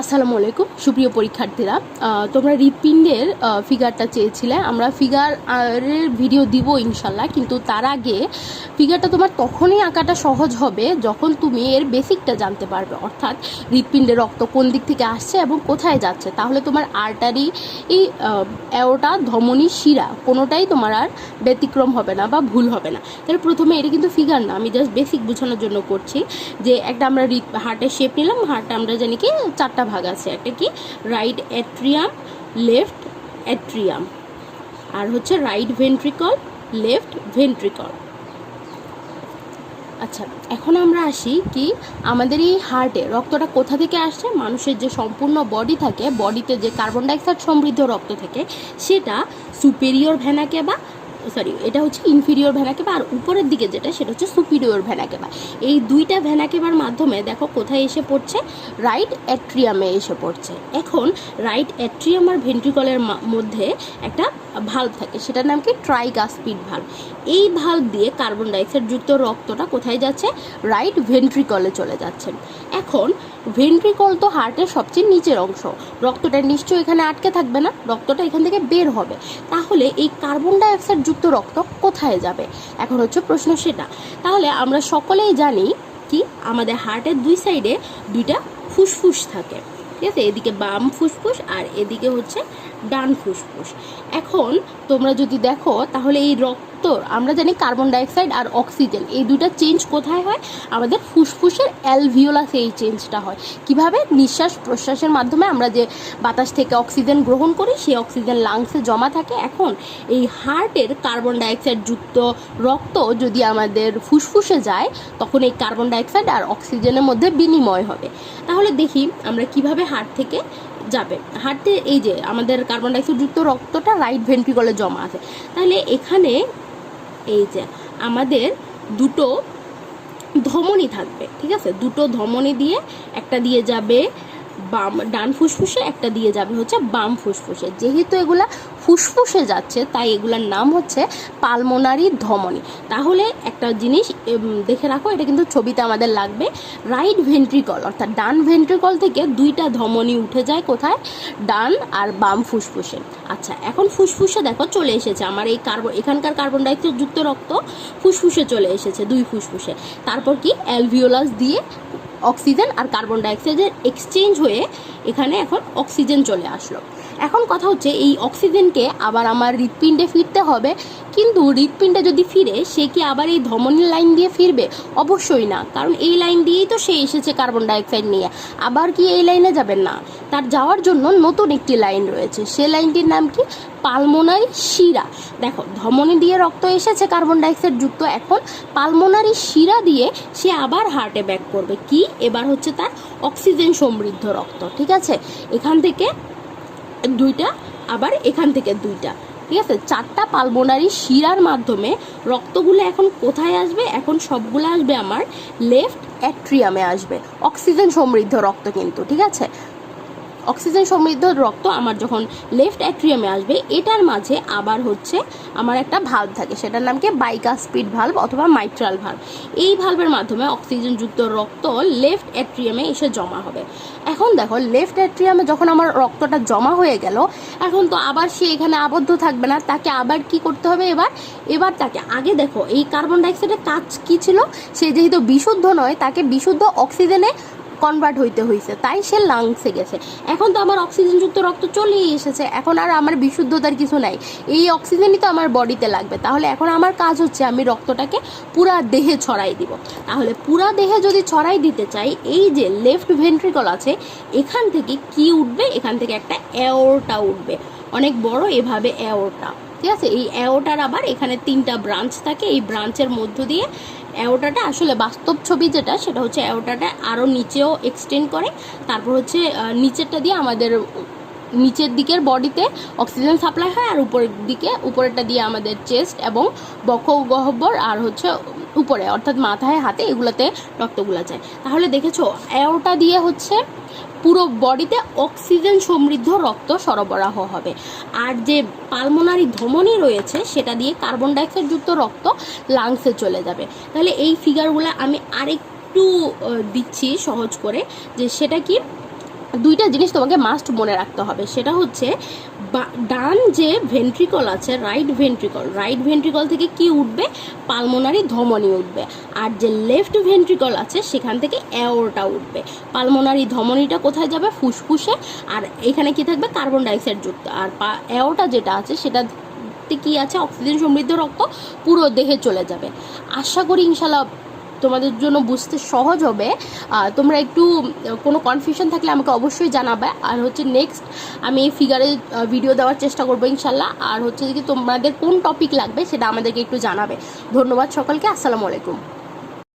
আসসালামু আলাইকুম, সুপ্রিয় পরীক্ষার্থীরা। তোমরা হৃৎপিণ্ডের ফিগারটা চেয়েছিলে। আমরা ফিগার এর ভিডিও দিব ইনশাল্লাহ, কিন্তু তার আগে ফিগারটা তোমার তখনই আঁকাটা সহজ হবে যখন তুমি এর বেসিকটা জানতে পারবে। অর্থাৎ হৃৎপিণ্ডে রক্ত কোন দিক থেকে আসছে এবং কোথায় যাচ্ছে। তাহলে তোমার আর্টারি এই অ্যাওটা ধমনী, শিরা, কোনোটাই তোমার আর ব্যতিক্রম হবে না বা ভুল হবে না। তাহলে প্রথমে এটা কিন্তু ফিগার না, আমি জাস্ট বেসিক বোঝানোর জন্য করছি যে একটা আমরা হার্টের শেপ নিলাম হার্টটা আমরা জানি কি, চারটা ভাগ আছে একটা কি? রাইট অ্যাট্রিয়াম লেফট অ্যাট্রিয়াম আর হচ্ছে রাইট ভেন্ট্রিকল লেফট ভেন্ট্রিকল আচ্ছা এখন আমরা আসি কি? আমাদের এই হার্টে রক্তটা কোথা থেকে আসছে? মানুষের যে সম্পূর্ণ বডি থাকে বডিতে যে কার্বন ডাইঅক্সাইড সমৃদ্ধ রক্ত থাকে, সেটা সুপেরিয়র ভ্যানাকে বা সরি, এটা হচ্ছে ইনফিরিয়র ভ্যানাকেবা আর উপরের দিকে যেটা, সেটা হচ্ছে সুপিরিয়র ভ্যানাকেবা এই দুইটা ভ্যানাকেবার মাধ্যমে দেখো কোথায় এসে পড়ছে? রাইট অ্যাট্রিয়ামে এসে পড়ছে। এখন রাইট অ্যাট্রিয়াম আর ভেন্ট্রিকলের মধ্যে একটা ভাল্ব থাকে, সেটার নাম কি? ট্রাইগাস্পিড ভাল্ব এই ভাল্ব দিয়ে কার্বন ডাইঅক্সাইড যুক্ত রক্তটা কোথায় যাচ্ছে? রাইট ভেন্ট্রিকলে চলে যাচ্ছে। এখন ভেন্ট্রিকল তো হার্টের সবচেয়ে নিচের অংশ। রক্তটা নিশ্চয়ই এখানে আটকে থাকবে না, রক্তটা এখান থেকে বের হবে। তাহলে এই কার্বন ডাইঅক্সাইড যুক্ত রক্ত কোথায় যাবে? এখন হচ্ছে প্রশ্ন সেটা। তাহলে আমরা সকলেই জানি কি আমাদের হার্টের দুই সাইডে দুইটা ফুসফুস থাকে। ঠিক আছে? এদিকে বাম ফুসফুস আর এদিকে হচ্ছে ডান ফুসফুস। এখন তোমরা যদি দেখো, তাহলে এই রক্ত, আমরা জানি কার্বন ডাইঅক্সাইড আর অক্সিজেন এই দুইটা চেঞ্জ কোথায় হয়? আমাদের ফুসফুসের অ্যালভিওলাসে এই চেঞ্জটা হয়। কীভাবে? নিঃশ্বাস প্রশ্বাসের মাধ্যমে আমরা যে বাতাস থেকে অক্সিজেন গ্রহণ করি, সেই অক্সিজেন লাংসে জমা থাকে। এখন এই হার্টের কার্বন ডাইঅক্সাইড যুক্ত রক্ত যদি আমাদের ফুসফুসে যায়, তখন এই কার্বন ডাইঅক্সাইড আর অক্সিজেনের মধ্যে বিনিময় হবে। তাহলে দেখি আমরা কীভাবে হার্ট থেকে যাবে। হার্টে এই যে আমাদের কার্বন ডাইঅক্সাইড যুক্ত রক্তটা রাইট ভেন্ট্রিকলে জমা আছে। তাহলে এখানে এই যে আমাদের দুটো ধমনী থাকবে, ঠিক আছে? দুটো ধমনী দিয়ে একটা দিয়ে যাবে বাম, ডান ফুসফুসে একটা দিয়ে যাবে, হচ্ছে বাম ফুসফুসে। যেহেতু এগুলা ফুসফুসে যাচ্ছে, তাই এগুলার নাম হচ্ছে পালমোনারি ধমনী। তাহলে একটা জিনিস দেখে রাখো, এটা কিন্তু ছবিতে আমাদের লাগবে। রাইট ভেন্ট্রিকল, অর্থাৎ ডান ভেন্ট্রিকল থেকে দুইটা ধমনী উঠে যায় কোথায়? ডান আর বাম ফুসফুসে। আচ্ছা এখন ফুসফুসে দেখো চলে এসেছে, আমার এই কার্বন, এখানকার কার্বন ডাইঅক্সাইড যুক্ত রক্ত ফুসফুসে চলে এসেছে, দুই ফুসফুসে। তারপর কি? অ্যালভিওলাস দিয়ে অক্সিজেন আর কার্বন ডাইঅক্সাইডের এক্সচেঞ্জ হয়ে এখানে এখন অক্সিজেন চলে আসলো। এখন কথা হচ্ছে এই অক্সিজেনকে আবার আমার হৃৎপিণ্ডে ফিরতে হবে। কিন্তু হৃৎপিণ্ডে যদি ফিরে, সে কি আবার এই ধমনীর লাইন দিয়ে ফিরবে? অবশ্যই না। কারণ এই লাইন দিয়েই তো সে এসেছে কার্বন ডাইঅক্সাইড নিয়ে। আবার কি এই লাইনে যাবেন না? তার যাওয়ার জন্য নতুন একটি লাইন রয়েছে। সে লাইনটির নাম কি? পালমোনারি শিরা। দেখো, ধমনী দিয়ে রক্ত এসেছে কার্বন ডাইঅক্সাইড যুক্ত। এখন পালমোনারি শিরা দিয়ে সে আবার হার্টে ব্যাক করবে। কি? এবার হচ্ছে তার অক্সিজেন সমৃদ্ধ রক্ত। ঠিক আছে? এখান থেকে দুইটা, আবার এখান থেকে দুইটা। ঠিক আছে? চারটা পালমোনারি শিরার মাধ্যমে রক্তগুলো এখন কোথায় আসবে? এখন সবগুলো আসবে আমার লেফট অ্যাট্রিয়ামে আসবে। অক্সিজেন সমৃদ্ধ রক্ত কিন্তু, ঠিক আছে? অক্সিজেন সমৃদ্ধ রক্ত আমার যখন লেফট অ্যাট্রিয়ামে আসবে, এটার মাঝে আবার হচ্ছে আমার একটা ভাল্ব থাকে। সেটার নাম কি? বাইকাস্পিড ভাল্ব অথবা মাইট্রাল ভাল্ব এই ভাল্বের মাধ্যমে অক্সিজেনযুক্ত রক্ত লেফট অ্যাট্রিয়ামে এসে জমা হবে। এখন দেখো লেফট অ্যাট্রিয়ামে যখন আমার রক্তটা জমা হয়ে গেল, এখন তো আবার সে এখানে আবদ্ধ থাকবে না। তাকে আবার কি করতে হবে এবার? এবার তাকে আগে দেখো, এই কার্বন ডাইঅক্সাইডের কাজ কি ছিল? সে যেহেতু বিশুদ্ধ নয়, তাকে বিশুদ্ধ অক্সিজেনে কনভার্ট হইতে হয়েছে তাই সে লাংসে গেছে। এখন তো আমার অক্সিজেনযুক্ত রক্ত চলেই এসেছে, এখন আর আমার বিশুদ্ধতার কিছু নাই। এই অক্সিজেনই তো আমার বডিতে লাগবে। তাহলে এখন আমার কাজ হচ্ছে আমি রক্তটাকে পুরা দেহে ছড়াই দিব। তাহলে পুরা দেহে যদি ছড়াই দিতে চাই, এই যে লেফট ভেন্ট্রিকল আছে, এখান থেকে কি উঠবে? এখান থেকে একটা অ্যাওরটা উঠবে। অনেক বড় এভাবে অ্যাওরটা ঠিক আছে? এই অ্যাওটার আবার এখানে তিনটা ব্রাঞ্চ থাকে। এই ব্রাঞ্চের মধ্য দিয়ে অ্যাওটাটা আসলে বাস্তব ছবি যেটা, সেটা হচ্ছে অ্যাওটাটা আরও নিচেও এক্সটেন্ড করে। তারপর হচ্ছে নিচেরটা দিয়ে আমাদের নিচের দিকের বডিতে অক্সিজেন সাপ্লাই হয় আর উপরের দিকে, উপরেরটা দিয়ে আমাদের চেস্ট এবং বক্ষ, গহ্বর আর হচ্ছে উপরে, অর্থাৎ মাথায়, হাতে এগুলোতে রক্তগুলা যায়। তাহলে দেখেছ, অ্যাওটা দিয়ে হচ্ছে পুরো বডিতে অক্সিজেন সমৃদ্ধ রক্ত সরবরাহ হবে। আর যে পালমোনারি ধমনি রয়েছে, সেটা দিয়ে কার্বন ডাইঅক্সাইড যুক্ত রক্ত লাংসে চলে যাবে। তাহলে এই ফিগারগুলো আমি আরেকটু দিচ্ছি সহজ করে, যে সেটা কি? দুইটা জিনিস তোমাকে মাস্ট মনে রাখতে হবে। সেটা হচ্ছে ডান যে ভেন্ট্রিকল আছে রাইট ভেন্ট্রিকল রাইট ভেন্ট্রিকল থেকে কি উঠবে? পালমোনারি ধমনী উঠবে। আর যে লেফট ভেন্ট্রিকল আছে, সেখান থেকে অ্যাওরটা উঠবে। পালমোনারি ধমনীটা কোথায় যাবে? ফুসফুসে। আর এখানে কি থাকবে? কার্বন ডাইঅক্সাইড যুক্ত। আর পা- অ্যাওরটা যেটা আছে, সেটা কি আছে? অক্সিজেন সমৃদ্ধ রক্ত পুরো দেহে চলে যাবে। আশা করি ইনশাল্লাহ তোমাদের জন্য বুঝতে সহজ হবে। তোমরা একটু কোনো কনফিউশন থাকলে আমাকে অবশ্যই জানাবে। আর হচ্ছে নেক্সট আমি এই ফিগারে ভিডিও দেওয়ার চেষ্টা করব ইনশাল্লাহ। আর হচ্ছে যে তোমাদের কোন টপিক লাগবে সেটা আমাদেরকে একটু জানাবে। ধন্যবাদ সকলকে, আসসালামু আলাইকুম।